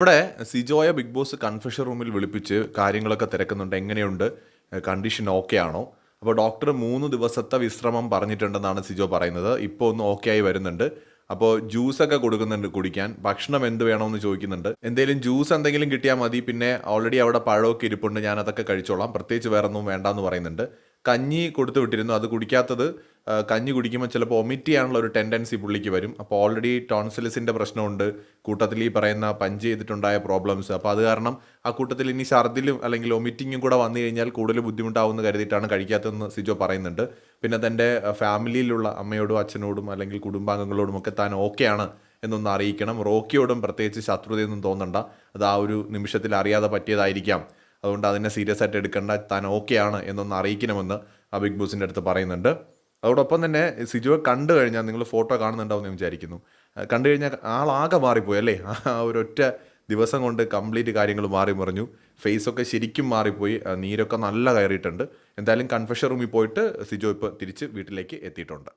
ഇവിടെ സിജോയെ big boss confession റൂമിൽ വിളിപ്പിച്ച് കാര്യങ്ങളൊക്കെ തിരക്കുന്നുണ്ട്. എങ്ങനെയുണ്ട്? കണ്ടീഷൻ ഓക്കെ ആണോ? അപ്പോൾ ഡോക്ടർ മൂന്ന് ദിവസത്തെ വിശ്രമം പറഞ്ഞിട്ടുണ്ടെന്നാണ് സിജോ പറയുന്നത്. ഇപ്പോൾ ഒന്ന് ഓക്കെ ആയി വരുന്നുണ്ട്. അപ്പോൾ ജ്യൂസൊക്കെ കൊടുക്കുന്നുണ്ട് കുടിക്കാൻ. ഭക്ഷണം എന്ത് വേണമെന്ന് ചോദിക്കുന്നുണ്ട്. എന്തെങ്കിലും ജ്യൂസ് എന്തെങ്കിലും കിട്ടിയാൽ മതി. പിന്നെ ഓൾറെഡി അവിടെ പഴമൊക്കെ ഇരിപ്പുണ്ട്. ഞാൻ അതൊക്കെ കഴിച്ചോളാം. പ്രത്യേകിച്ച് വേറെ ഒന്നും വേണ്ടാന്ന് പറയുന്നുണ്ട്. കഞ്ഞി കൊടുത്തു വിട്ടിരുന്നു. അത് കുടിക്കാത്തത് കഞ്ഞി കുടിക്കുമ്പോൾ ചിലപ്പോൾ ഒമിറ്റ് ചെയ്യാനുള്ള ഒരു ടെൻഡൻസി പുള്ളിക്ക് വരും. അപ്പോൾ ഓൾറെഡി ടോൺസിലിസിന്റെ പ്രശ്നമുണ്ട്. കൂട്ടത്തിൽ ഈ പറയുന്ന പഞ്ച് ചെയ്തിട്ടുണ്ടായ പ്രോബ്ലംസ് അപ്പോൾ അത് കാരണം ആ കൂട്ടത്തിൽ ഇനി ഛർദിലും അല്ലെങ്കിൽ ഒമിറ്റിങ്ങും കൂടെ വന്നു കഴിഞ്ഞാൽ കൂടുതൽ ബുദ്ധിമുട്ടാവുമെന്ന് കരുതിയിട്ടാണ് കഴിക്കാത്തതെന്ന് സിജോ പറയുന്നുണ്ട്. പിന്നെ തന്റെ ഫാമിലിയിലുള്ള അമ്മയോടും അച്ഛനോടും അല്ലെങ്കിൽ കുടുംബാംഗങ്ങളോടും ഒക്കെ താൻ ഓക്കെയാണ് എന്നൊന്ന് അറിയിക്കണം. റോക്കിയോടും പ്രത്യേകിച്ച് ശത്രുതയൊന്നും തോന്നണ്ട. അത് ആ ഒരു നിമിഷത്തിൽ അറിയാതെ പറ്റിയതായിരിക്കാം. അതുകൊണ്ട് അതിനെ സീരിയസ് ആയിട്ട് എടുക്കേണ്ട താൻ ഓക്കെയാണ് എന്നൊന്ന് അറിയിക്കണമെന്ന് ആ ബിഗ് ബോസിന്റെ അടുത്ത് പറയുന്നുണ്ട്. അതോടൊപ്പം തന്നെ സിജുവെ കണ്ടു കഴിഞ്ഞാൽ നിങ്ങൾ ഫോട്ടോ കാണുന്നുണ്ടാവും എന്ന് വിചാരിക്കുന്നു. കണ്ടു കഴിഞ്ഞാൽ ആളാകെ മാറിപ്പോയി അല്ലേ? ആ ഒരൊറ്റ ദിവസം കൊണ്ട് കംപ്ലീറ്റ് കാര്യങ്ങൾ മാറി മറിഞ്ഞു. ഫേസൊക്കെ ശരിക്കും മാറിപ്പോയി. നീരൊക്കെ നല്ല കയറിയിട്ടുണ്ട്. എന്തായാലും കൺഫെഷൻ റൂമിൽ പോയിട്ട് സിജോ ഇപ്പോൾ തിരിച്ച് വീട്ടിലേക്ക് എത്തിയിട്ടുണ്ട്.